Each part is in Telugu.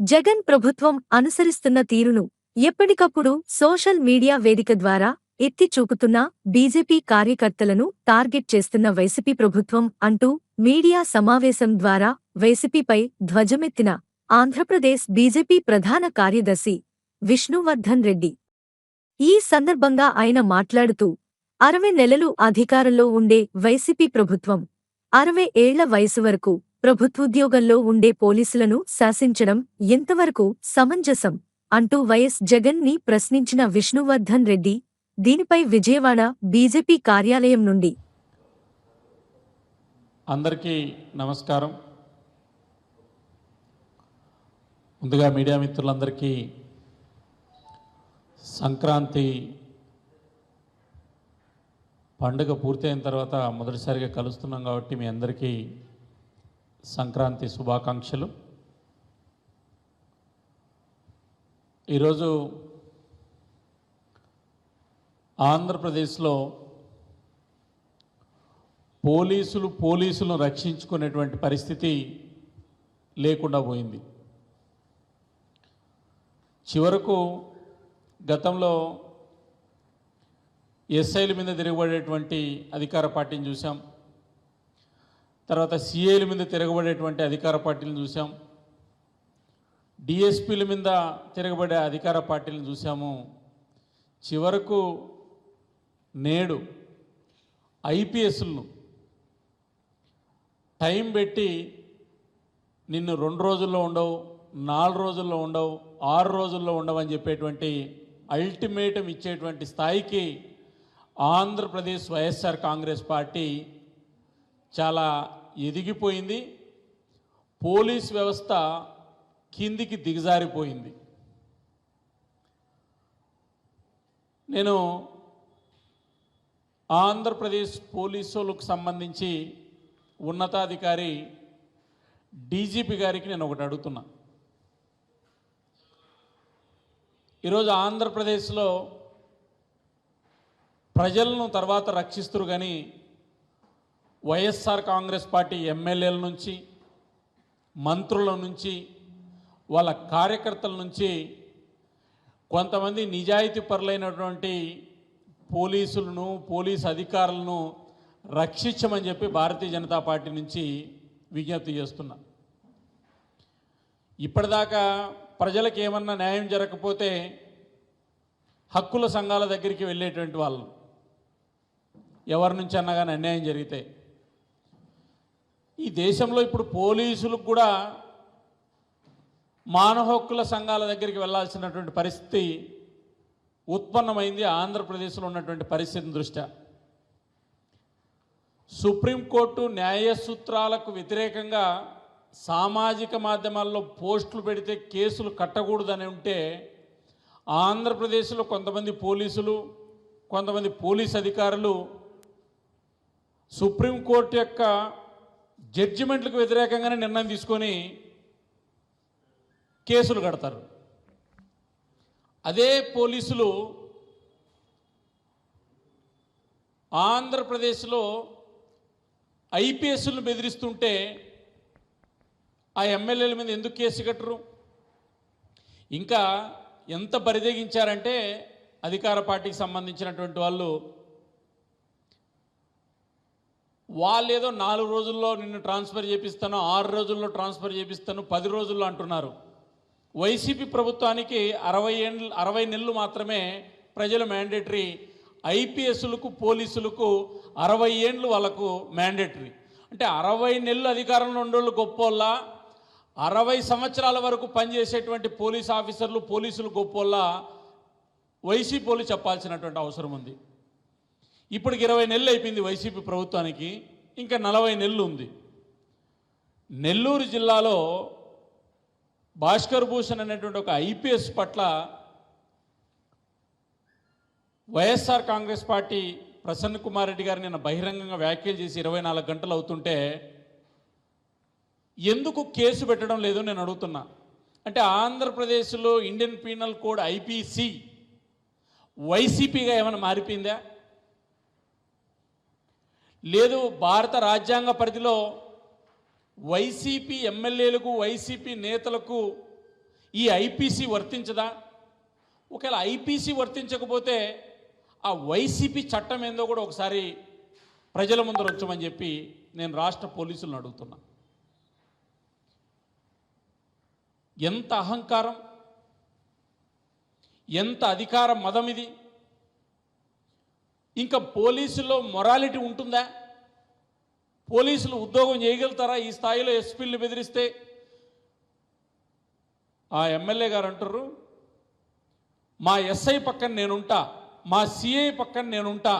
జగన్ ప్రభుత్వం అనుసరిస్తున్న తీరును ఎప్పటికప్పుడు సోషల్ మీడియా వేదిక ద్వారా ఎత్తి చూపుతున్న బీజేపీ కార్యకర్తలను టార్గెట్ చేస్తున్న వైసీపీ ప్రభుత్వం అంటూ మీడియా సమావేశం ద్వారా వైసీపీపై ధ్వజమెత్తిన ఆంధ్రప్రదేశ్ బీజేపీ ప్రధాన కార్యదర్శి విష్ణువర్ధన్ రెడ్డి. ఈ సందర్భంగా ఆయన మాట్లాడుతూ అరవై నెలలు అధికారంలో ఉండే వైసీపీ ప్రభుత్వం అరవై ఏళ్ళ వయసు వరకు ప్రభుత్వోద్యోగంలో ఉండే పోలీసులను శాసించడం ఎంతవరకు సమంజసం? అంటూ వైఎస్ జగన్ని ప్రశ్నించిన విష్ణువర్ధన్ రెడ్డి దీనిపై విజయవాడ బీజేపీ కార్యాలయం నుండి. అందరికీ నమస్కారం. ముందుగా మీడియా మిత్రులందరికీ సంక్రాంతి పండుగ పూర్తయిన తర్వాత మొదటిసారిగా కలుస్తున్నాం కాబట్టి మీ అందరికీ సంక్రాంతి శుభాకాంక్షలు. ఈరోజు ఆంధ్రప్రదేశ్లో పోలీసులు పోలీసులను రక్షించుకునేటువంటి పరిస్థితి లేకుండా పోయింది. చివరకు గతంలో ఎస్ఐల మీద తిరగబడేటువంటి అధికార పార్టీని చూసాం. తర్వాత సిఐల మీద తిరగబడేటువంటి అధికార పార్టీలను చూసాం డిఎస్పీల మీద తిరగబడే అధికార పార్టీలను చూసాము చివరకు నేడు ఐపీఎస్లను టైం పెట్టి నిన్ను రెండు రోజుల్లో ఉండవు నాలుగు రోజుల్లో ఉండవు ఆరు రోజుల్లో ఉండవని చెప్పేటువంటి అల్టిమేటం ఇచ్చేటువంటి స్థాయికి ఆంధ్రప్రదేశ్ వైఎస్ఆర్ కాంగ్రెస్ పార్టీ చాలా ఎదిగిపోయింది. పోలీస్ వ్యవస్థ కిందికి దిగజారిపోయింది. నేను ఆంధ్రప్రదేశ్ పోలీసులకు సంబంధించి ఉన్నతాధికారి డీజీపీ గారికి నేను ఒకటి అడుగుతున్నా. ఈరోజు ఆంధ్రప్రదేశ్లో ప్రజలను తర్వాత రక్షిస్తురు కానీ వైఎస్ఆర్ కాంగ్రెస్ పార్టీ ఎమ్మెల్యేల నుంచి మంత్రుల నుంచి వాళ్ళ కార్యకర్తల నుంచి కొంతమంది నిజాయితీ పరులైనటువంటి పోలీసులను పోలీస్ అధికారులను రక్షించమని చెప్పి భారతీయ జనతా పార్టీ నుంచి విజ్ఞప్తి చేస్తున్నా. ఇప్పటిదాకా ప్రజలకు ఏమన్నా న్యాయం జరగకపోతే హక్కుల సంఘాల దగ్గరికి వెళ్ళేటువంటి వాళ్ళు. ఎవరి నుంచి అన్నా కానీ అన్యాయం జరిగితే ఈ దేశంలో ఇప్పుడు పోలీసులకు కూడా మానవ హక్కుల సంఘాల దగ్గరికి వెళ్ళాల్సినటువంటి పరిస్థితి ఉత్పన్నమైంది ఆంధ్రప్రదేశ్లో ఉన్నటువంటి పరిస్థితిని దృష్ట్యా. సుప్రీంకోర్టు న్యాయ సూత్రాలకు వ్యతిరేకంగా సామాజిక మాధ్యమాల్లో పోస్టులు పెడితే కేసులు కట్టకూడదని ఉంటే ఆంధ్రప్రదేశ్లో కొంతమంది పోలీసులు కొంతమంది పోలీస్ అధికారులు సుప్రీంకోర్టు యొక్క జడ్జిమెంట్లకు వ్యతిరేకంగానే నిర్ణయం తీసుకొని కేసులు కడతారు. అదే పోలీసులు ఆంధ్రప్రదేశ్లో ఐపీఎస్లను బెదిరిస్తుంటే ఆ ఎమ్మెల్యేల మీద ఎందుకు కేసు కట్టరు? ఇంకా ఎంత బరిదెగించారంటే అధికార పార్టీకి సంబంధించినటువంటి వాళ్ళు వాళ్ళు ఏదో నాలుగు రోజుల్లో నిన్ను ట్రాన్స్ఫర్ చేపిస్తాను ఆరు రోజుల్లో ట్రాన్స్ఫర్ చేపిస్తాను పది రోజుల్లో అంటున్నారు. వైసీపీ ప్రభుత్వానికి అరవై ఏళ్ళు అరవై నెలలు మాత్రమే ప్రజలు మ్యాండేటరీ ఐపీఎస్లకు పోలీసులకు అరవై ఏండ్లు వాళ్ళకు మ్యాండేటరీ అంటే అరవై నెలలు అధికారంలో ఉండేళ్ళు గొప్పోళ్ళ అరవై సంవత్సరాల వరకు పనిచేసేటువంటి పోలీస్ ఆఫీసర్లు పోలీసులు గొప్పోళ్ళ వైసీపీలు చెప్పాల్సినటువంటి అవసరం ఉంది. ఇప్పటికి ఇరవై నెలలు అయిపోయింది వైసీపీ ప్రభుత్వానికి. ఇంకా నలభై నెలలు ఉంది. నెల్లూరు జిల్లాలో భాస్కర్ భూషణ్ అనేటువంటి ఒక ఐపీఎస్ పట్ల వైఎస్ఆర్ కాంగ్రెస్ పార్టీ ప్రసన్న కుమార్ రెడ్డి గారు నిన్న బహిరంగంగా వ్యాఖ్యలు చేసి ఇరవై నాలుగు గంటలు అవుతుంటే ఎందుకు కేసు పెట్టడం లేదో నేను అడుగుతున్నా. అంటే ఆంధ్రప్రదేశ్లో ఇండియన్ పీనల్ కోడ్ ఐపీసీ వైసీపీగా ఏమైనా మారిపోయిందా? లేదు భారత రాజ్యాంగ పరిధిలో వైసీపీ ఎమ్మెల్యేలకు వైసీపీ నేతలకు ఈ ఐపీసీ వర్తించదా? ఒకవేళ ఐపీసీ వర్తించకపోతే ఆ వైసీపీ చట్టం ఏందో కూడా ఒకసారి ప్రజల ముందర వచ్చమని చెప్పి నేను రాష్ట్ర పోలీసులను అడుగుతున్నా. ఎంత అహంకారం? ఎంత అధికార మదం ఇది? ఇంకా పోలీసులో మొరాలిటీ ఉంటుందా? పోలీసులు ఉద్యోగం చేయగలుగుతారా? ఈ స్థాయిలో ఎస్పీలు బెదిరిస్తే? ఆ ఎమ్మెల్యే గారు అంటారు మా ఎస్ఐ పక్కన నేనుంటా మా సిఐ పక్కన నేనుంటా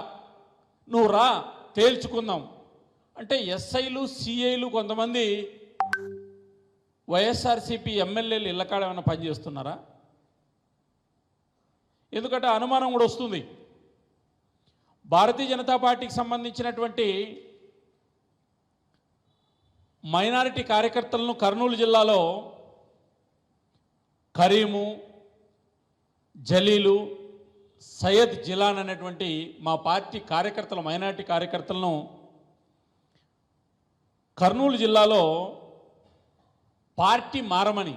నువ్వు రా తేల్చుకుందాం. అంటే ఎస్ఐలు సిఐలు కొంతమంది వైఎస్ఆర్సీపీ ఎమ్మెల్యేలు ఇళ్ళకాడ ఏమైనా పనిచేస్తున్నారా ఎందుకంటే అనుమానం కూడా వస్తుంది. భారతీయ జనతా పార్టీకి సంబంధించినటువంటి మైనారిటీ కార్యకర్తలను కర్నూలు జిల్లాలో కరీము జలీలు సయ్యద్ జిలాన్ అనేటువంటి మా పార్టీ కార్యకర్తల మైనారిటీ కార్యకర్తలను కర్నూలు జిల్లాలో పార్టీ మారమని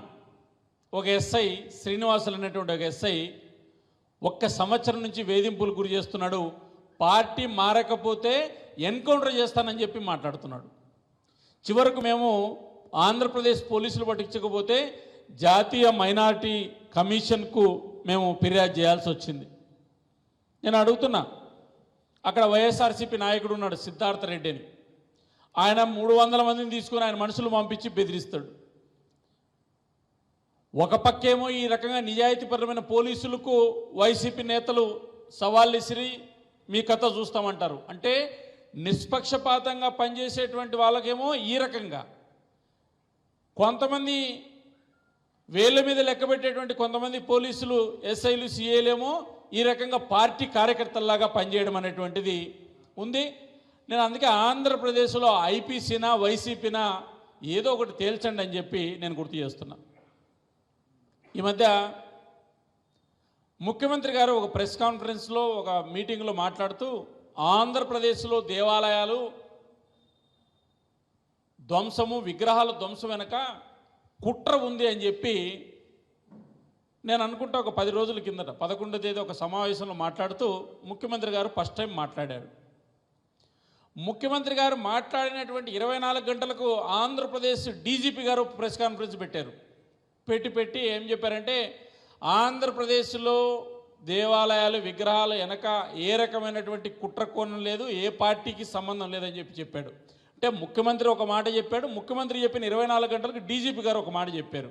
ఒక ఎస్ఐ శ్రీనివాసులు అనేటువంటి ఒక ఎస్ఐ ఒక్క సంవత్సరం నుంచి వేధింపులు గురి చేస్తున్నాడు. పార్టీ మారకపోతే ఎన్కౌంటర్ చేస్తానని చెప్పి మాట్లాడుతున్నాడు. చివరకు మేము ఆంధ్రప్రదేశ్ పోలీసులు పట్టించకపోతే జాతీయ మైనారిటీ కమిషన్కు మేము ఫిర్యాదు చేయాల్సి వచ్చింది. నేను అడుగుతున్నా అక్కడ వైఎస్ఆర్సీపీ నాయకుడు ఉన్నాడు సిద్ధార్థ రెడ్డి అని ఆయన మూడు వందల మందిని తీసుకుని ఆయన మనుషులు పంపించి బెదిరిస్తాడు. ఒక పక్కేమో ఈ రకంగా నిజాయితీపరమైన పోలీసులకు వైసీపీ నేతలు సవాళ్ళు ఇసిరి మీ కథ చూస్తామంటారు. అంటే నిష్పక్షపాతంగా పనిచేసేటువంటి వాళ్ళకేమో ఈ రకంగా. కొంతమంది వేళ్ళ మీద లెక్కబెట్టేటువంటి కొంతమంది పోలీసులు ఎస్ఐలు సిఏలేమో ఈ రకంగా పార్టీ కార్యకర్తల్లాగా పనిచేయడం అనేటువంటిది ఉంది. నేను అందుకే ఆంధ్రప్రదేశ్లో ఐపీసీనా వైసీపీనా ఏదో ఒకటి తేల్చండి అని చెప్పి నేను గుర్తు చేస్తున్నా. ఈ మధ్య ముఖ్యమంత్రి గారు ఒక ప్రెస్ కాన్ఫరెన్స్లో ఒక మీటింగ్లో మాట్లాడుతూ ఆంధ్రప్రదేశ్లో దేవాలయాలు ధ్వంసము విగ్రహాల ధ్వంసం వెనక కుట్ర ఉంది అని చెప్పి నేను అనుకుంటా ఒక పది రోజుల కిందట పదకొండో తేదీ ఒక సమావేశంలో మాట్లాడుతూ ముఖ్యమంత్రి గారు ఫస్ట్ టైం మాట్లాడారు. ముఖ్యమంత్రి గారు మాట్లాడినటువంటి ఇరవై నాలుగు గంటలకు ఆంధ్రప్రదేశ్ డీజీపీ గారు ప్రెస్ కాన్ఫరెన్స్ పెట్టారు. పెట్టి పెట్టి ఏం చెప్పారంటే ఆంధ్రప్రదేశ్లో దేవాలయాలు విగ్రహాలు వెనక ఏ రకమైనటువంటి కుట్రకోణం లేదు ఏ పార్టీకి సంబంధం లేదని చెప్పి చెప్పాడు. అంటే ముఖ్యమంత్రి ఒక మాట చెప్పాడు ముఖ్యమంత్రి చెప్పిన ఇరవై నాలుగు గంటలకు డీజీపీ గారు ఒక మాట చెప్పారు.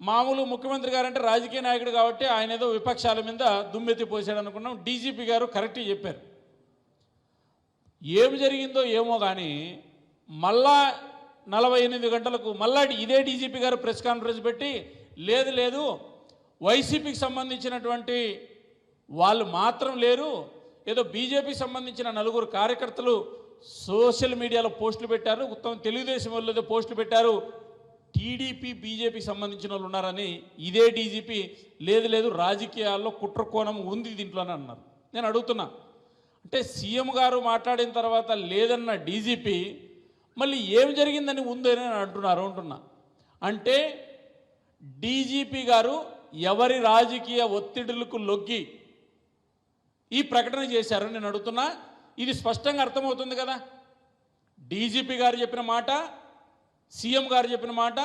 మామూలు ముఖ్యమంత్రి గారు అంటే రాజకీయ నాయకుడు కాబట్టి ఆయన ఏదో విపక్షాల మీద దుమ్మెత్తి పోసాడు అనుకున్నాం డీజీపీ గారు కరెక్ట్గా చెప్పారు. ఏం జరిగిందో ఏమో కానీ మళ్ళా నలభై ఎనిమిది గంటలకు మళ్ళా ఇదే డీజీపీ గారు ప్రెస్ కాన్ఫరెన్స్ పెట్టి లేదు లేదు. వైసీపీకి సంబంధించినటువంటి వాళ్ళు మాత్రం లేరు. ఏదో బీజేపీకి సంబంధించిన నలుగురు కార్యకర్తలు సోషల్ మీడియాలో పోస్టులు పెట్టారు. ఉత్తమ తెలుగుదేశం వాళ్ళు ఏదో పోస్టులు పెట్టారు. టీడీపీ బీజేపీకి సంబంధించిన వాళ్ళు ఉన్నారని ఇదే డీజీపీ లేదు లేదు రాజకీయాల్లో కుట్ర కోణం ఉంది దీంట్లోనే అన్నారు. నేను అడుగుతున్నా అంటే సీఎం గారు మాట్లాడిన తర్వాత లేదన్న డీజీపీ మళ్ళీ ఏం జరిగిందని ఉందని అంటున్నారు అంటున్నా. అంటే డీజీపీ గారు ఎవరి రాజకీయ ఒత్తిడులకు లొగ్గి ఈ ప్రకటన చేశారు నేను అడుగుతున్నా. ఇది స్పష్టంగా అర్థమవుతుంది కదా? డీజీపీ గారు చెప్పిన మాట సీఎం గారు చెప్పిన మాట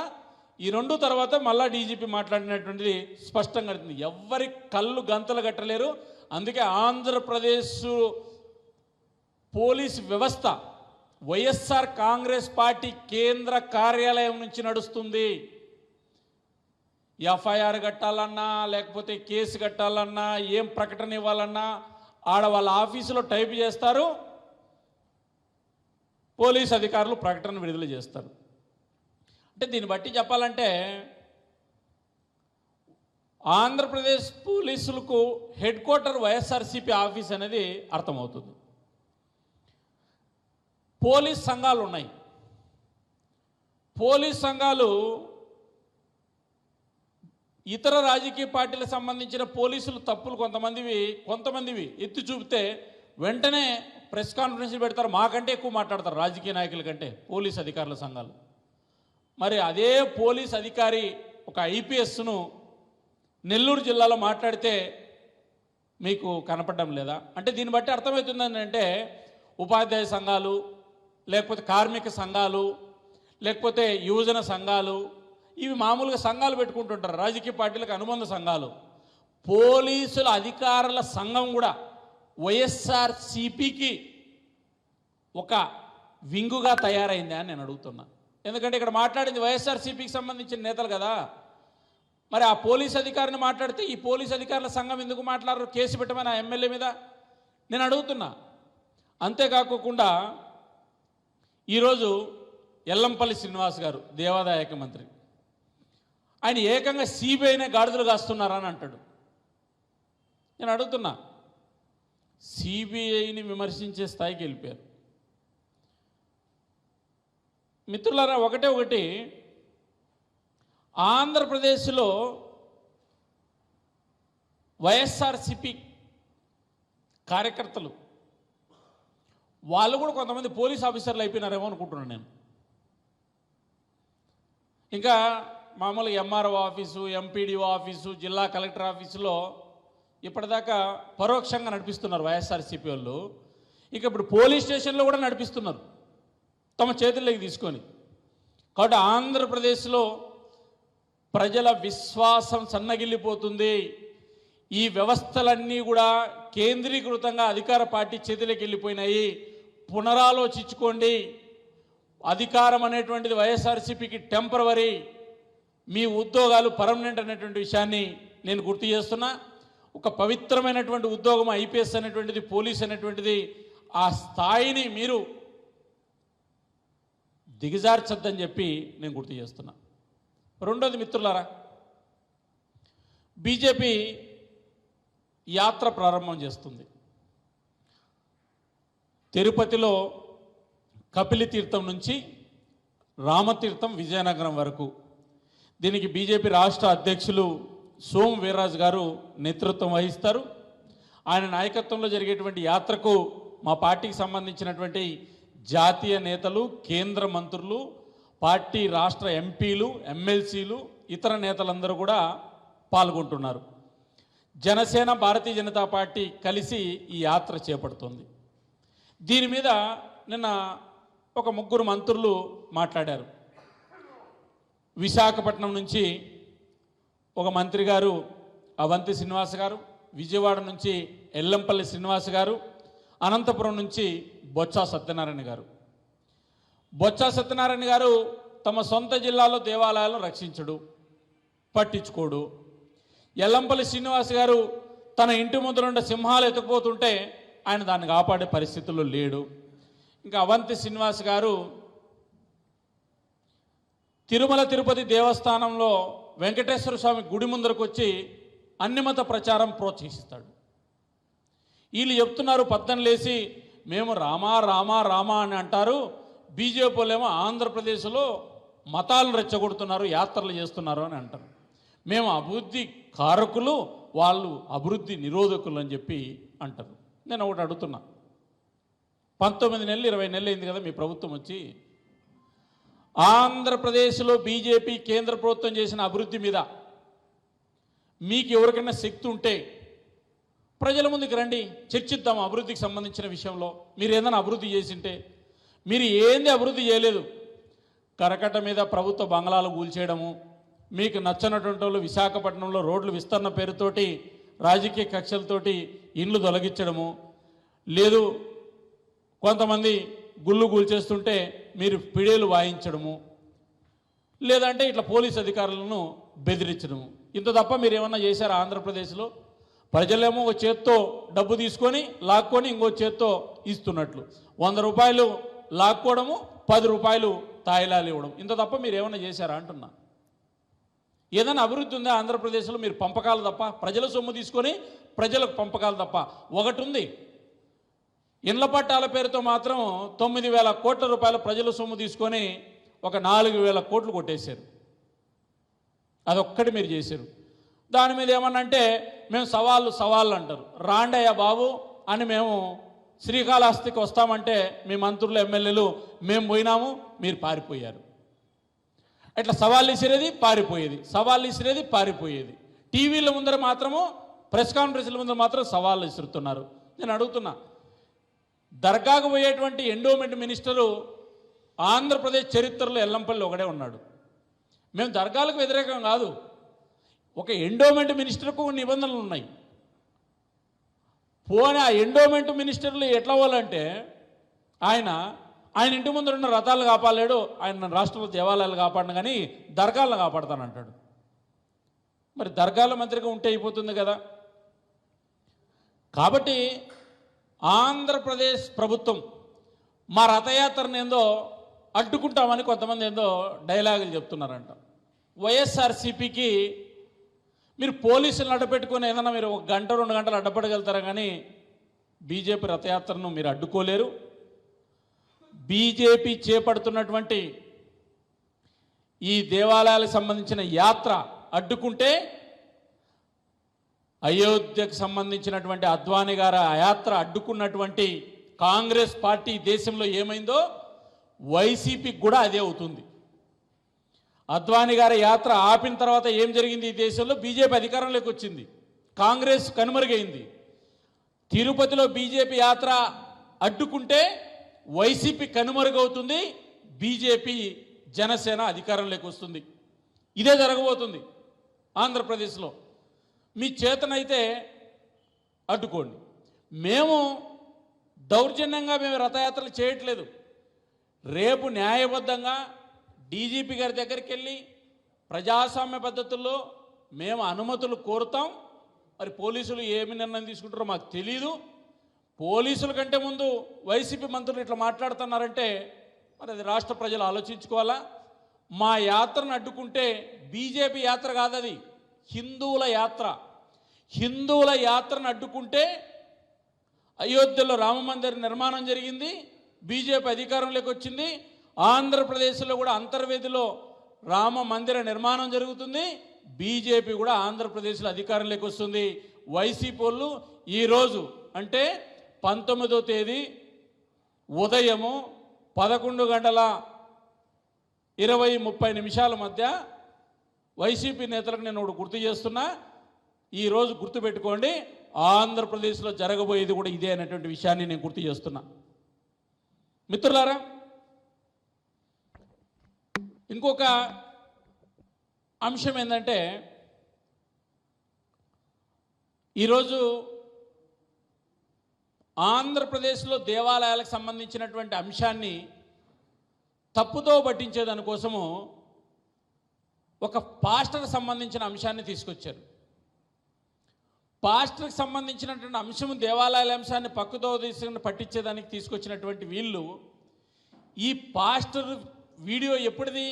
ఈ రెండు తర్వాత మళ్ళా డీజీపీ మాట్లాడినటువంటిది స్పష్టంగా అర్థం. ఎవరి కళ్ళు గంతలు కట్టలేరు. అందుకే ఆంధ్రప్రదేశ్ పోలీస్ వ్యవస్థ వైఎస్ఆర్ కాంగ్రెస్ పార్టీ కేంద్ర కార్యాలయం నుంచి నడుస్తుంది. ఎఫ్ఐఆర్ కట్టాలన్నా లేకపోతే కేసు కట్టాలన్నా ఏం ప్రకటన ఇవ్వాలన్నా ఆడ వాళ్ళ ఆఫీసులో టైప్ చేస్తారు. పోలీస్ అధికారులు ప్రకటన విడుదల చేస్తారు. అంటే దీన్ని బట్టి చెప్పాలంటే ఆంధ్రప్రదేశ్ పోలీసులకు హెడ్ క్వార్టర్ వైఎస్ఆర్సీపీ ఆఫీస్ అనేది అర్థమవుతుంది. పోలీస్ సంఘాలు ఉన్నాయి. పోలీస్ సంఘాలు ఇతర రాజకీయ పార్టీలకు సంబంధించిన పోలీసులు తప్పులు కొంతమందివి కొంతమందివి ఎత్తి చూపితే వెంటనే ప్రెస్ కాన్ఫరెన్స్ పెడతారు. మాకంటే ఎక్కువ మాట్లాడతారు రాజకీయ నాయకుల కంటే పోలీస్ అధికారుల సంఘాలు. మరి అదే పోలీస్ అధికారి ఒక ఐపీఎస్ను నెల్లూరు జిల్లాలో మాట్లాడితే మీకు కనపడడం లేదా? అంటే దీన్ని బట్టి అర్థమవుతుంది ఏంటంటే ఉపాధ్యాయ సంఘాలు లేకపోతే కార్మిక సంఘాలు లేకపోతే యువజన సంఘాలు ఇవి మామూలుగా సంఘాలు పెట్టుకుంటుంటారు. రాజకీయ పార్టీలకు అనుబంధ సంఘాలు. పోలీసుల అధికారుల సంఘం కూడా వైఎస్ఆర్ సిపికి ఒక వింగుగా తయారైంది అని నేను అడుగుతున్నా. ఎందుకంటే ఇక్కడ మాట్లాడింది వైఎస్ఆర్ సిపికి సంబంధించిన నేతలు కదా. మరి ఆ పోలీస్ అధికారిని మాట్లాడితే ఈ పోలీస్ అధికారుల సంఘం ఎందుకు మాట్లాడరు? కేసు పెట్టమని ఆ ఎమ్మెల్యే మీద? నేను అడుగుతున్నా. అంతేకాకుండా ఈరోజు ఎల్లంపల్లి శ్రీనివాస్ గారు దేవాదాయక మంత్రి. ఆయన ఏకంగా సిబిఐనే గాడిదలు కాస్తున్నారని అంటాడు. నేను అడుగుతున్నా సిబిఐని విమర్శించే స్థాయికి వెళ్ళిపోయారు. మిత్రులారా ఒకటే ఒకటి ఆంధ్రప్రదేశ్లో వైఎస్ఆర్సిపి కార్యకర్తలు వాళ్ళు కూడా కొంతమంది పోలీస్ ఆఫీసర్లు అయిపోయినారేమో అనుకుంటున్నాను నేను. ఇంకా మామూలుగా ఎంఆర్ఓ ఆఫీసు ఎంపీడీఓ ఆఫీసు జిల్లా కలెక్టర్ ఆఫీసులో ఇప్పటిదాకా పరోక్షంగా నడిపిస్తున్నారు వైఎస్ఆర్సీపీ వాళ్ళు. ఇక ఇప్పుడు పోలీస్ స్టేషన్లో కూడా నడిపిస్తున్నారు. తమ చేతుల్లోకి తీసుకొని. కాబట్టి ఆంధ్రప్రదేశ్లో ప్రజల విశ్వాసం సన్నగిల్లిపోతుంది. ఈ వ్యవస్థలన్నీ కూడా కేంద్రీకృతంగా అధికార పార్టీ చేతిలోకి వెళ్ళిపోయినాయి. పునరాలోచించుకోండి. అధికారం అనేటువంటిది వైఎస్ఆర్సీపీకి టెంపరవరీ మీ ఉద్యోగాలు పర్మనెంట్ అనేటువంటి విషయాన్ని నేను గుర్తు చేస్తున్నా. ఒక పవిత్రమైనటువంటి ఉద్యోగం ఐపీఎస్ అనేటువంటిది పోలీస్ అనేటువంటిది ఆ స్థాయిని మీరు దిగజార్చొద్దని చెప్పి నేను గుర్తు చేస్తున్నా. రెండోది మిత్రులారా బీజేపీ యాత్ర ప్రారంభం చేస్తుంది. తిరుపతిలో కపిలి తీర్థం నుంచి రామతీర్థం విజయనగరం వరకు దీనికి బీజేపీ రాష్ట్ర అధ్యక్షులు సోమ్ వీర్రాజు గారు నేతృత్వం వహిస్తారు. ఆయన నాయకత్వంలో జరిగేటువంటి యాత్రకు మా పార్టీకి సంబంధించినటువంటి జాతీయ నేతలు కేంద్ర మంత్రులు పార్టీ రాష్ట్ర ఎంపీలు ఎమ్మెల్సీలు ఇతర నేతలందరూ కూడా పాల్గొంటున్నారు. జనసేన భారతీయ జనతా పార్టీ కలిసి ఈ యాత్ర చేపడుతుంది. దీని మీద నిన్న ఒక ముగ్గురు మంత్రులు మాట్లాడారు. విశాఖపట్నం నుంచి ఒక మంత్రి గారు అవంతి శ్రీనివాస్ గారు విజయవాడ నుంచి ఎల్లంపల్లి శ్రీనివాస్ గారు అనంతపురం నుంచి బొత్స సత్యనారాయణ గారు. బొత్స సత్యనారాయణ గారు తమ సొంత జిల్లాలో దేవాలయాలను రక్షించడు పట్టించుకోడు. ఎల్లంపల్లి శ్రీనివాస్ గారు తన ఇంటి ముందులుండే సింహాలు ఎత్తుకుపోతుంటే ఆయన దాన్ని కాపాడే పరిస్థితుల్లో లేడు. ఇంకా అవంతి శ్రీనివాస్ గారు తిరుమల తిరుపతి దేవస్థానంలో వెంకటేశ్వర స్వామి గుడి ముందరకు వచ్చి అన్నిమత ప్రచారం ప్రోత్సహిస్తాడు. వీళ్ళు చెప్తున్నారు పద్దం లేసి మేము రామా రామా రామా అని అంటారు. బీజేపీ వాళ్ళేమో ఆంధ్రప్రదేశ్లో మతాలు రెచ్చగొడుతున్నారు యాత్రలు చేస్తున్నారు అని అంటారు. మేము అభివృద్ధి కారకులు వాళ్ళు అభివృద్ధి నిరోధకులు అని చెప్పి అంటారు. నేను ఒకటి అడుగుతున్నా. పంతొమ్మిది నెలలు ఇరవై నెలలు అయింది కదా మీ ప్రభుత్వం వచ్చి ఆంధ్రప్రదేశ్లో బీజేపీ కేంద్ర ప్రభుత్వం చేసిన అభివృద్ధి మీద మీకు ఎవరికైనా శక్తి ఉంటే ప్రజల ముందుకు రండి చర్చిద్దాం అభివృద్ధికి సంబంధించిన విషయంలో. మీరు ఏదైనా అభివృద్ధి చేసింటే మీరు ఏంది అభివృద్ధి చేయలేదు? కరకట మీద ప్రభుత్వ బంగ్లాలు కూల్చేయడము మీకు నచ్చనటువంటి వాళ్ళు విశాఖపట్నంలో రోడ్లు విస్తరణ పేరుతోటి రాజకీయ కక్షలతోటి ఇండ్లు తొలగించడము లేదు కొంతమంది గుళ్ళు కూల్చేస్తుంటే మీరు పిడేలు వాయించడము లేదంటే ఇట్లా పోలీస్ అధికారులను బెదిరించడము. ఇంత తప్ప మీరు ఏమన్నా చేశారా ఆంధ్రప్రదేశ్లో? ప్రజలేమో ఒక చేత్తో డబ్బు తీసుకొని లాక్కొని ఇంకో చేత్తో ఇస్తున్నట్లు. వంద రూపాయలు లాక్కోవడము పది రూపాయలు తాయిలాలు ఇవ్వడం. ఇంత తప్ప మీరు ఏమైనా చేశారా అంటున్నా. ఏదైనా అభివృద్ధి ఉందా ఆంధ్రప్రదేశ్లో? మీరు పంపకాలు తప్ప ప్రజల సొమ్ము తీసుకొని ప్రజలకు పంపకాలు తప్ప. ఒకటి ఉంది ఇండ్ల పట్టాల పేరుతో మాత్రం తొమ్మిది వేల కోట్ల రూపాయల ప్రజల సొమ్ము తీసుకొని ఒక నాలుగు వేల కోట్లు కొట్టేశారు. అదొక్కటి మీరు చేశారు. దాని మీద ఏమన్నా అంటే మేము సవాళ్ళు సవాళ్ళు అంటారు. రాండయ్య బాబు అని మేము శ్రీకాళహస్తికి వస్తామంటే మీ మంత్రులు ఎమ్మెల్యేలు మేము పోయినాము మీరు పారిపోయారు. ఇట్లా సవాళ్ళు ఇసిరేది పారిపోయేది సవాళ్ళు ఇసిరేది పారిపోయేది. టీవీల ముందర మాత్రము ప్రెస్ కాన్ఫరెన్స్ల ముందర మాత్రం సవాళ్ళు ఇసురుతున్నారు నేను అడుగుతున్నా దర్గాకు పోయేటువంటి ఎండోమెంట్ మినిస్టరు ఆంధ్రప్రదేశ్ చరిత్రలో ఎల్లంపల్లి ఒకడే ఉన్నాడు. మేము దర్గాలకు వ్యతిరేకం కాదు. ఒక ఎండోమెంట్ మినిస్టర్కు కొన్ని నిబంధనలు ఉన్నాయి. పోనీ ఆ ఎండోమెంట్ మినిస్టర్లు ఎట్లా వాళ్ళంటే ఆయన ఆయన ఇంటి ముందర ఉన్న రథాలు కాపాడలేడు ఆయన రాష్ట్రంలో దేవాలయాలు కాపాడను కానీ దర్గాలను కాపాడతానంటాడు. మరి దర్గాల మంత్రిగా ఉంటే అయిపోతుంది కదా. కాబట్టి ఆంధ్రప్రదేశ్ ప్రభుత్వం మా రథయాత్రను ఏందో అడ్డుకుంటామని కొంతమంది ఏందో డైలాగులు చెప్తున్నారంట. వైఎస్ఆర్సీపీకి మీరు పోలీసులను అడ్డపెట్టుకుని ఏదైనా మీరు ఒక గంట రెండు గంటలు అడ్డపడగలుగుతారా కానీ బీజేపీ రథయాత్రను మీరు అడ్డుకోలేరు. బీజేపీ చేపడుతున్నటువంటి ఈ దేవాలయాలకు సంబంధించిన యాత్ర అడ్డుకుంటే అయోధ్యకు సంబంధించినటువంటి అద్వానీ గారు ఆ యాత్ర అడ్డుకున్నటువంటి కాంగ్రెస్ పార్టీ దేశంలో ఏమైందో వైసీపీకి కూడా అదే అవుతుంది. అద్వానీ గారి యాత్ర ఆపిన తర్వాత ఏం జరిగింది ఈ దేశంలో? బీజేపీ అధికారంలోకి వచ్చింది. కాంగ్రెస్ కనుమరుగైంది. తిరుపతిలో బీజేపీ యాత్ర అడ్డుకుంటే వైసీపీ కనుమరుగవుతుంది బీజేపీ జనసేన అధికారంలోకి వస్తుంది. ఇదే జరగబోతుంది ఆంధ్రప్రదేశ్లో. మీ చేతనైతే అడ్డుకోండి. మేము దౌర్జన్యంగా మేము రథయాత్రలు చేయట్లేదు. రేపు న్యాయబద్ధంగా డీజీపీ గారి దగ్గరికి వెళ్ళి ప్రజాస్వామ్య పద్ధతుల్లో మేము అనుమతులు కోరుతాం. మరి పోలీసులు ఏమి నిర్ణయం తీసుకుంటారో మాకు తెలియదు పోలీసుల కంటే ముందు వైసీపీ మంత్రులు ఇట్లా మాట్లాడుతున్నారంటే మరి అది రాష్ట్ర ప్రజలు ఆలోచించుకోవాలా? మా యాత్రను అడ్డుకుంటే బీజేపీ యాత్ర కాదది హిందువుల యాత్ర. హిందువుల యాత్రను అడ్డుకుంటే అయోధ్యలో రామ మందిర నిర్మాణం జరిగింది బీజేపీ అధికారంలోకి వచ్చింది ఆంధ్రప్రదేశ్లో కూడా అంతర్వేదిలో రామ మందిర నిర్మాణం జరుగుతుంది బీజేపీ కూడా ఆంధ్రప్రదేశ్లో అధికారంలోకి వస్తుంది. వైసీపీ వాళ్ళు ఈరోజు అంటే పంతొమ్మిదో తేదీ ఉదయము పదకొండు గంటల ఇరవై ముప్పై నిమిషాల మధ్య వైసీపీ నేతలకు నేను ఒకటి గుర్తు చేస్తున్నా. ఈరోజు గుర్తుపెట్టుకోండి ఆంధ్రప్రదేశ్లో జరగబోయేది కూడా ఇదే అనేటువంటి విషయాన్ని నేను గుర్తు చేస్తున్నా. మిత్రులారా ఇంకొక అంశం ఏంటంటే ఈరోజు ఆంధ్రప్రదేశ్లో దేవాలయాలకు సంబంధించినటువంటి అంశాన్ని తప్పుతో పట్టించేదానికోసము ఒక పాస్టర్కి సంబంధించిన అంశాన్ని తీసుకొచ్చారు. పాస్టర్కి సంబంధించినటువంటి అంశం దేవాలయాల అంశాన్ని పక్కతో తీసుకుని పట్టించేదానికి తీసుకొచ్చినటువంటి వీళ్ళు ఈ పాస్టర్ వీడియో ఎప్పటిది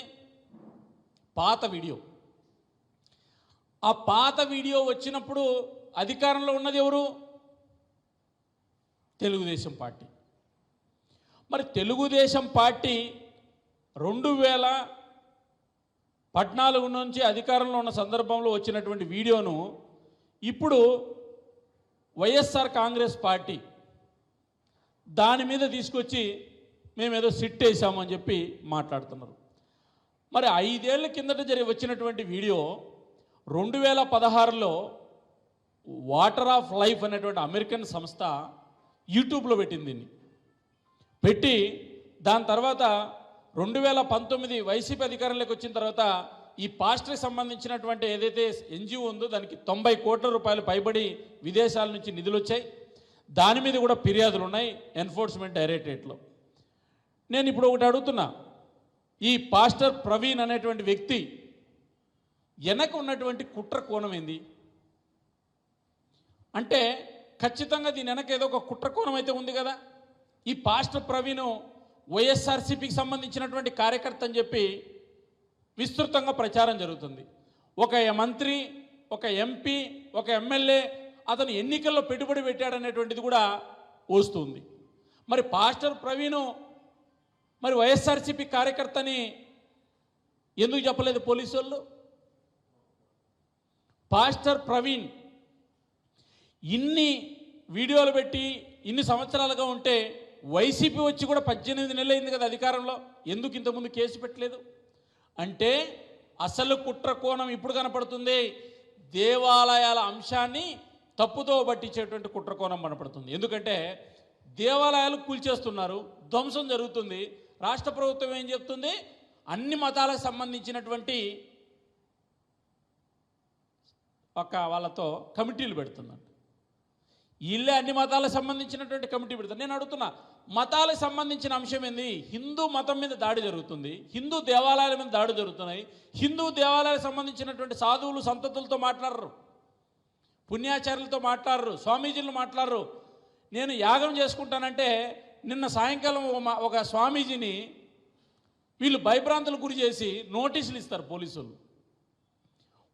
పాత వీడియో. ఆ పాత వీడియో వచ్చినప్పుడు అధికారంలో ఉన్నది ఎవరు? తెలుగుదేశం పార్టీ. మరి తెలుగుదేశం పార్టీ రెండు వేల పద్నాలుగు నుంచి అధికారంలో ఉన్న సందర్భంలో వచ్చినటువంటి వీడియోను ఇప్పుడు వైఎస్ఆర్ కాంగ్రెస్ పార్టీ దాని మీద తీసుకొచ్చి మేమేదో సిట్ వేసామని చెప్పి మాట్లాడుతున్నారు. మరి ఐదేళ్ళ కిందట జరిగి వచ్చినటువంటి వీడియో రెండు వేల పదహారులో వాటర్ ఆఫ్ లైఫ్ అనేటువంటి అమెరికన్ సంస్థ యూట్యూబ్లో పెట్టింది దీన్ని. పెట్టి దాని తర్వాత రెండు వేల పంతొమ్మిది వైసీపీ అధికారంలోకి వచ్చిన తర్వాత ఈ పాస్టర్కి సంబంధించినటువంటి ఏదైతే ఎన్జిఓ ఉందో దానికి తొంభై కోట్ల రూపాయలు పైబడి విదేశాల నుంచి నిధులు వచ్చాయి. దాని మీద కూడా ఫిర్యాదులు ఉన్నాయి ఎన్ఫోర్స్మెంట్ డైరెక్టరేట్లో. నేను ఇప్పుడు ఒకటి అడుగుతున్నా. ఈ పాస్టర్ ప్రవీణ్ అనేటువంటి వ్యక్తి వెనక ఉన్నటువంటి కుట్ర కోణం ఏంది? అంటే ఖచ్చితంగా దీని వెనక ఏదో ఒక కుట్ర కోణం అయితే ఉంది కదా? ఈ పాస్టర్ ప్రవీణ్ వైఎస్ఆర్సీపీకి సంబంధించినటువంటి కార్యకర్త అని చెప్పి విస్తృతంగా ప్రచారం జరుగుతుంది. ఒక మంత్రి ఒక ఎంపీ ఒక ఎమ్మెల్యే అతను ఎన్నికల్లో పెట్టుబడి పెట్టాడనేటువంటిది కూడా వస్తుంది మరి పాస్టర్ ప్రవీణ్ మరి వైఎస్ఆర్సీపీ కార్యకర్తని ఎందుకు చెప్పలేదు పోలీసు వాళ్ళు పాస్టర్ ప్రవీణ్ ఇన్ని వీడియోలు పెట్టి ఇన్ని సంవత్సరాలుగా ఉంటే వైసీపీ వచ్చి కూడా పద్దెనిమిది నెలలు అయింది కదా అధికారంలో. ఎందుకు ఇంతకుముందు కేసు పెట్టలేదు? అంటే అసలు కుట్ర కోణం ఇప్పుడు కనపడుతుంది. దేవాలయాల అంశాన్ని తప్పుతో పట్టించేటువంటి కుట్ర కోణం కనపడుతుంది. ఎందుకంటే దేవాలయాలు కూల్చేస్తున్నారు. ధ్వంసం జరుగుతుంది. రాష్ట్ర ప్రభుత్వం ఏం చెప్తుంది? అన్ని మతాలకు సంబంధించినటువంటి ఒక వాళ్ళతో కమిటీలు పెడుతుందంట వీళ్ళే అన్ని మతాలకు సంబంధించినటువంటి కమిటీ పెడుతున్నారు. నేను అడుగుతున్నా మతాలకు సంబంధించిన అంశం ఏంది? హిందూ మతం మీద దాడి జరుగుతుంది. హిందూ దేవాలయాల మీద దాడి జరుగుతున్నాయి. హిందూ దేవాలయాలకు సంబంధించినటువంటి సాధువులు సంతతులతో మాట్లాడరు. పుణ్యాచార్యులతో మాట్లాడరు. స్వామీజీలు మాట్లాడరు. నేను యాగం చేసుకుంటానంటే నిన్న సాయంకాలం ఒక మా- ఒక స్వామీజీని వీళ్ళు భయభ్రాంతులకు గురి చేసి నోటీసులు ఇస్తారు పోలీసులు.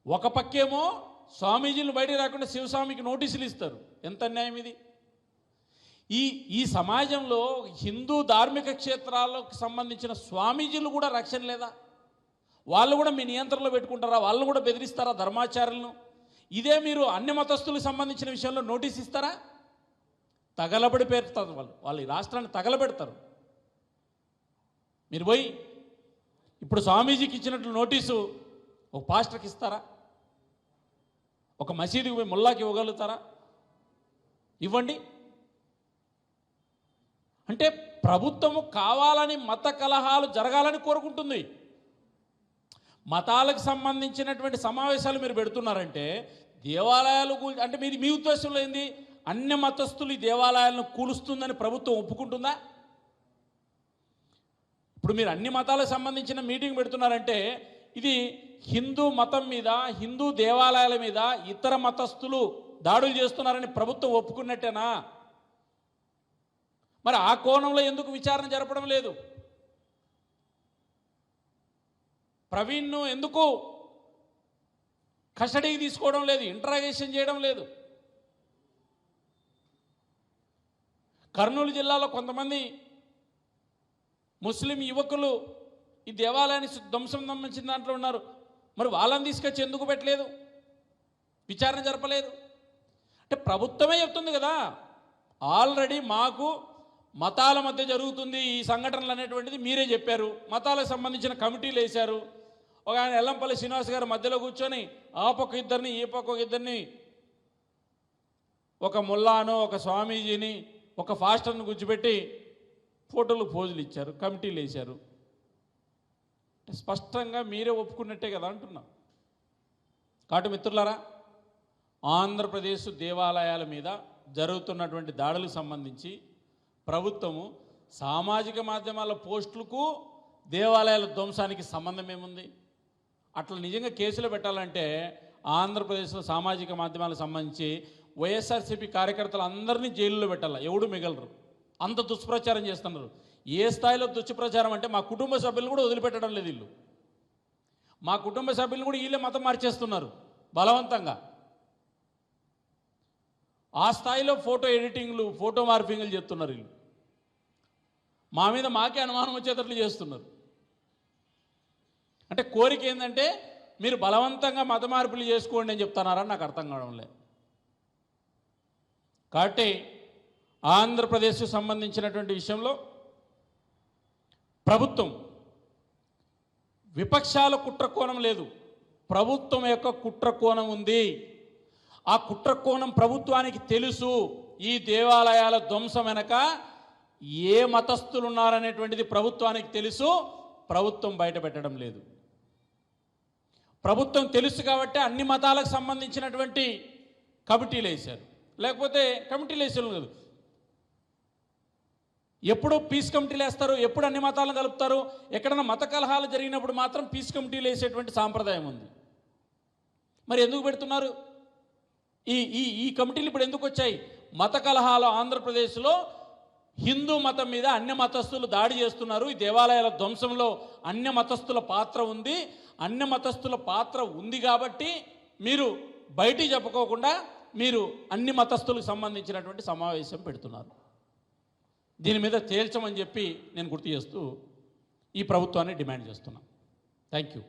ఒక పక్కేమో స్వామీజీలు బయటికి రాకుండా శివస్వామికి నోటీసులు ఇస్తారు. ఎంత అన్యాయం ఇది? ఈ ఈ సమాజంలో హిందూ ధార్మిక క్షేత్రాలకు సంబంధించిన స్వామీజీలు కూడా రక్షణ లేదా? వాళ్ళు కూడా మీ నియంత్రణలో పెట్టుకుంటారా? వాళ్ళు కూడా బెదిరిస్తారా ధర్మాచారులను? ఇదే మీరు అన్ని మతస్థులకు సంబంధించిన విషయంలో నోటీస్ ఇస్తారా? తగలబడి పెడతారు వాళ్ళు. వాళ్ళు ఈ రాష్ట్రాన్ని తగలబెడతారు. మీరు పోయి ఇప్పుడు స్వామీజీకి ఇచ్చినట్లు నోటీసు ఒక పాస్టర్కి ఇస్తారా? ఒక మసీదుకి పోయి ముల్లాకి ఇవ్వగలుగుతారా? ఇవ్వండి. అంటే ప్రభుత్వము కావాలని మత కలహాలు జరగాలని కోరుకుంటుంది. మతాలకు సంబంధించినటువంటి సమావేశాలు మీరు పెడుతున్నారంటే దేవాలయాలు అంటే మీది మీ ఉద్దేశంలో ఏంది? అన్య మతస్థులు ఈ దేవాలయాలను కూలుస్తుందని ప్రభుత్వం ఒప్పుకుంటుందా? ఇప్పుడు మీరు అన్ని మతాలకు సంబంధించిన మీటింగ్ పెడుతున్నారంటే ఇది హిందూ మతం మీద హిందూ దేవాలయాల మీద ఇతర మతస్థులు దాడులు చేస్తున్నారని ప్రభుత్వం ఒప్పుకున్నట్టేనా? మరి ఆ కోణంలో ఎందుకు విచారణ జరపడం లేదు? ప్రవీణ్ను ఎందుకు కస్టడీకి తీసుకోవడం లేదు ఇంట్రాగేషన్ చేయడం లేదు? కర్నూలు జిల్లాలో కొంతమంది ముస్లిం యువకులు ఈ దేవాలయాన్ని ధ్వంసం సంబంధించిన దాంట్లో ఉన్నారు. మరి వాళ్ళని తీసుకొచ్చి ఎందుకు పెట్టలేదు? విచారణ జరపలేదు. అంటే ప్రభుత్వమే చెప్తుంది కదా ఆల్రెడీ మాకు మతాల మధ్య జరుగుతుంది ఈ సంఘటనలు అనేటువంటిది మీరే చెప్పారు. మతాలకు సంబంధించిన కమిటీలు వేశారు. ఒక ఆయన ఎల్లంపల్లి శ్రీనివాస్ గారు మధ్యలో కూర్చొని ఆ పక్క ఇద్దరిని ఈ పక్క ఒక ఇద్దరిని ఒక ముల్లాను ఒక స్వామీజీని ఒక ఫాస్టర్ను గుర్చిపెట్టి ఫోటోలు పోజులు ఇచ్చారు కమిటీలు వేశారు. స్పష్టంగా మీరే ఒప్పుకున్నట్టే కదా అంటున్నా. కాటు మిత్రులారా ఆంధ్రప్రదేశ్ దేవాలయాల మీద జరుగుతున్నటువంటి దాడులకు సంబంధించి ప్రభుత్వము సామాజిక మాధ్యమాల పోస్టులకు దేవాలయాల ధ్వంసానికి సంబంధం ఏముంది? అట్లా నిజంగా కేసులు పెట్టాలంటే ఆంధ్రప్రదేశ్లో సామాజిక మాధ్యమాలకు సంబంధించి వైఎస్ఆర్సీపీ కార్యకర్తలు అందరినీ జైల్లో పెట్టాలి? ఎవడు మిగలరు? అంత దుష్ప్రచారం చేస్తున్నారు. ఏ స్థాయిలో దుష్ప్రచారం అంటే మా కుటుంబ సభ్యులు కూడా వదిలిపెట్టడం లేదు వీళ్ళు. మా కుటుంబ సభ్యులు కూడా వీళ్ళే మతం మార్చేస్తున్నారు బలవంతంగా. ఆ స్థాయిలో ఫోటో ఎడిటింగ్లు ఫోటో మార్పింగ్లు చెప్తున్నారు వీళ్ళు. మా మీద మాకే అనుమానం వచ్చేటట్లు చేస్తున్నారు. అంటే కోరిక ఏంటంటే మీరు బలవంతంగా మత మార్పులు చేసుకోండి అని చెప్తున్నారని నాకు అర్థం కావడం లేదు. కాబట్టి ఆంధ్రప్రదేశ్కు సంబంధించినటువంటి విషయంలో ప్రభుత్వం విపక్షాల కుట్రకోణం లేదు. ప్రభుత్వం యొక్క కుట్రకోణం ఉంది. ఆ కుట్రకోణం ప్రభుత్వానికి తెలుసు. ఈ దేవాలయాల ధ్వంసం వెనక ఏ మతస్థులు ఉన్నారనేటువంటిది ప్రభుత్వానికి తెలుసు. ప్రభుత్వం బయట పెట్టడం లేదు. ప్రభుత్వం తెలుసు కాబట్టి అన్ని మతాలకు సంబంధించినటువంటి కమిటీలు వేశారు. లేకపోతే కమిటీలు వేసారు లేదు ఎప్పుడు పీస్ కమిటీలు వేస్తారు? ఎప్పుడు అన్ని మతాలను కలుపుతారు? ఎక్కడైనా మత కలహాలు జరిగినప్పుడు మాత్రం పీస్ కమిటీలు వేసేటువంటి సాంప్రదాయం ఉంది. మరి ఎందుకు పెడుతున్నారు? ఈ ఈ ఈ కమిటీలు ఇప్పుడు ఎందుకు వచ్చాయి? మత కలహాలు ఆంధ్రప్రదేశ్లో హిందూ మతం మీద అన్య మతస్థులు దాడి చేస్తున్నారు. ఈ దేవాలయాల ధ్వంసంలో అన్య మతస్థుల పాత్ర ఉంది. అన్య మతస్థుల పాత్ర ఉంది కాబట్టి మీరు బయటికి చెప్పుకోకుండా మీరు అన్ని మతస్థులకు సంబంధించినటువంటి సమావేశం పెడుతున్నారు. దీని మీద తేల్చమని చెప్పి నేను గుర్తు చేస్తూ ఈ ప్రభుత్వాన్ని డిమాండ్ చేస్తున్నాను థ్యాంక్ యూ.